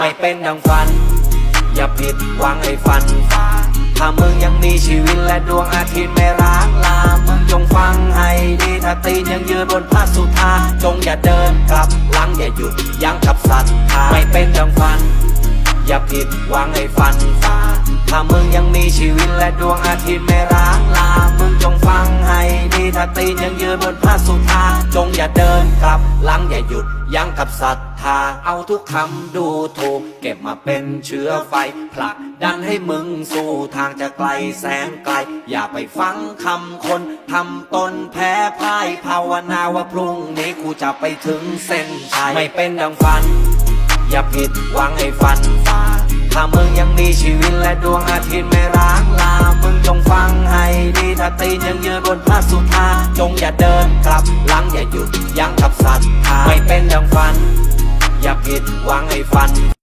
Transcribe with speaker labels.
Speaker 1: ไม่เป็นดังฝัน อย่าผิดหวังให้ฝันฟาถ้ามึงยังมีชีวิตและดวงอาทิตย์ไม่ร้างลา มึงจงฟังให้ดีถ้าตีนยังยืนบนพระสุธาจงอย่าเดินกลับหลังอย่าหยุดยั้งกับศรัทธาไม่เป็นดังฝัน อย่าผิดหวังให้ฝันฟาถ้ามึงยังมีชีวิตและดวงอาทิตย์ไม่ร้างลา มึงจงฟังให้ดีถ้าตีนยังยืนบนพระสุธาจงอย่าเดิน ลับหลังอย่าหยุดยั้งกับศรัทธาเอาทุกคำดูถูก เก็บมาเป็นเชื้อไฟผลักดันให้มึงสู่ทางจะไกลแสนไกล อย่าไปฟังคำคนทำตนแพ้พ่ายภาวนาว่าพรุ่งนี้กูจะไปถึงเส้นชัยไม่เป็นดังฝัน อย่าผิดหวังให้ฝันฟ้าถ้ามึงยังมีชีวิตและดวงอาทิตย์ไม่ร้างลามึง จงฟังให้ดีถ้าตีนยังยืนบนพระสุธาจงอย่าเดินกลับหลังอย่าหยุดยั้งกับศรัทธาไม่เป็นดังฝัน อย่าผิดหวังให้ฝัน